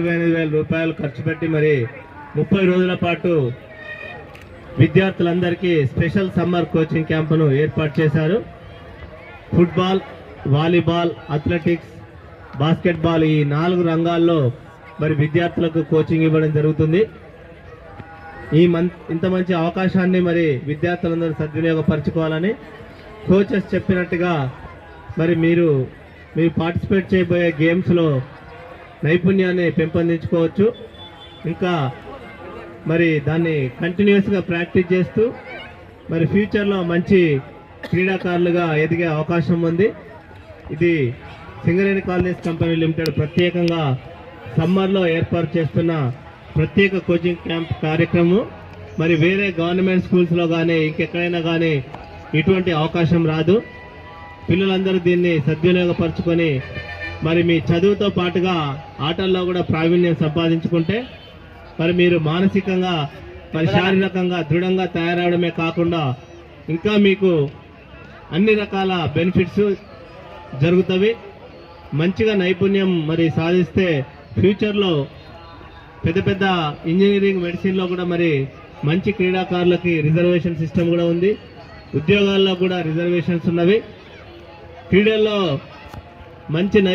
ఇరవై ఎనిమిది వేల రూపాయలు ఖర్చు పెట్టి మరి ముప్పై రోజుల పాటు విద్యార్థులందరికీ స్పెషల్ సమ్మర్ కోచింగ్ క్యాంపును ఏర్పాటు చేశారు. ఫుట్బాల్ వాలీబాల్ అథ్లెటిక్స్ బాస్కెట్బాల్ ఈ నాలుగు రంగాల్లో మరి విద్యార్థులకు కోచింగ్ ఇవ్వడం జరుగుతుంది. ఈ మన్ ఇంత మంచి అవకాశాన్ని మరి విద్యార్థులందరూ సద్వినియోగపరచుకోవాలని కోచెస్ చెప్పినట్టుగా మరి మీరు మీరు పార్టిసిపేట్ చేయబోయే గేమ్స్లో నైపుణ్యాన్ని పెంపొందించుకోవచ్చు. ఇంకా మరి దాన్ని కంటిన్యూస్గా ప్రాక్టీస్ చేస్తూ మరి ఫ్యూచర్లో మంచి క్రీడాకారులుగా ఎదిగే అవకాశం ఉంది. ఇది సింగరేణి కాలేజ్ కంపెనీ లిమిటెడ్ ప్రత్యేకంగా సమ్మర్లో ఏర్పాటు చేస్తున్న ప్రత్యేక కోచింగ్ క్యాంప్ కార్యక్రమం. మరి వేరే గవర్నమెంట్ స్కూల్స్లో కానీ ఇంకెక్కడైనా కానీ ఇటువంటి అవకాశం రాదు. పిల్లలందరూ దీన్ని సద్వినియోగపరచుకొని మరి మీ చదువుతో పాటుగా ఆటల్లో కూడా ప్రావీణ్యం సంపాదించుకుంటే మరి మీరు మానసికంగా మరి శారీరకంగా దృఢంగా తయారవడమే కాకుండా ఇంకా మీకు అన్ని రకాల బెనిఫిట్స్ జరుగుతవి. మంచిగా నైపుణ్యం మరి సాధిస్తే ఫ్యూచర్లో పెద్ద పెద్ద ఇంజనీరింగ్ మెడిసిన్లో కూడా మరి మంచి క్రీడాకారులకి రిజర్వేషన్ సిస్టమ్ కూడా ఉంది. ఉద్యోగాల్లో కూడా రిజర్వేషన్స్ ఉన్నవి. క్రీడల్లో మంచి నై